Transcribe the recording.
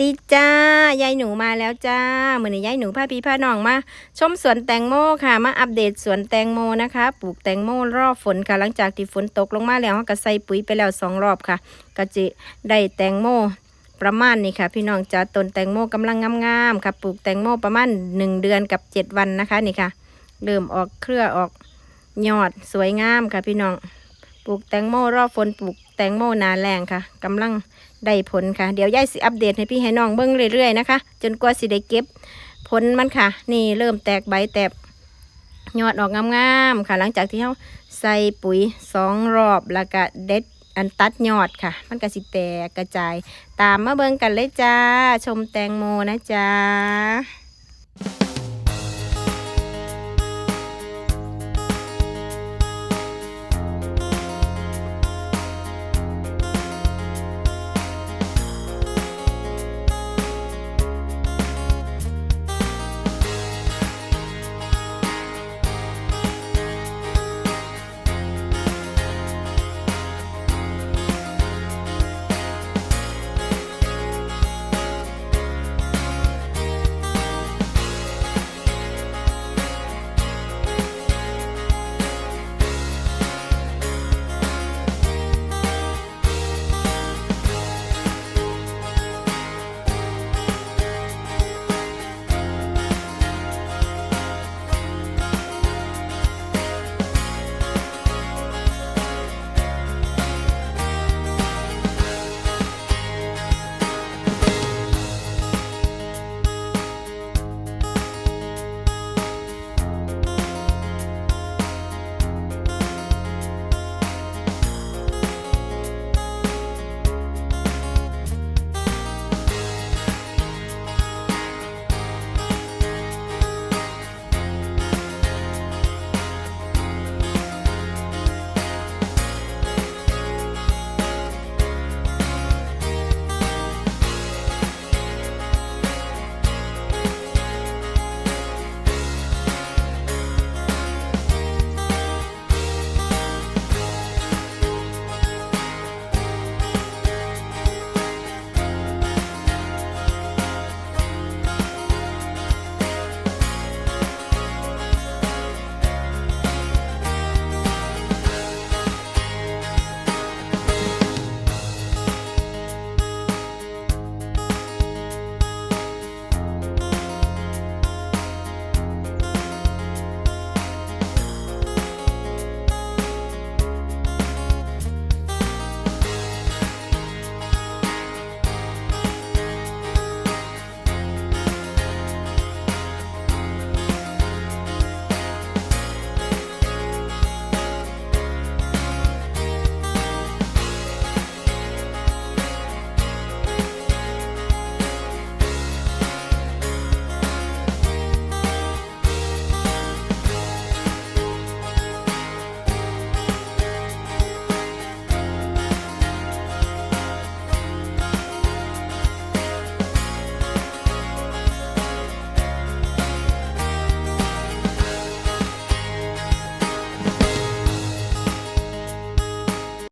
ดีจ้ายายหนูมาแล้วจ้าเหมือนยายหนูพาพี่พาน้องมา ชมสวนแตงโมค่ะ มาอัปเดตสวนแตงโมนะคะ ปลูกแตงโมรอบฝนค่ะ หลังจากที่ฝนตกลงมาแล้วก็ใส่ปุ๋ยไปแล้วสองรอบค่ะ ก็จะได้แตงโมประมาณนี้ค่ะ พี่น้องจ้าต้นแตงโมกำลังงามๆค่ะ ปลูกแตงโมประมาณหนึ่งเดือนกับเจ็ดวันนะคะนี่ค่ะ เริ่มออกเครือออกยอดสวยงามค่ะพี่น้อง ปลูกแตงโมรอบฝนปลูก ตงโมนาแรงค่ะกำลังได้ผลค่ะ เดี๋ยวยายสิอัปเดตให้พี่ให้น้องเบิ้งเรื่อยๆนะคะ จนกว่าสิได้เก็บผลมันค่ะ นี่เริ่มแตกใบแตกยอดออกงามๆค่ะ หลังจากที่เขาใส่ปุ๋ยสองรอบแล้วก็เด็ดอันตัดยอดค่ะ มันก็สิแตกกระจาย ตามมาเบิ้งกันเลยจ้า ชมแตงโมนะจ้า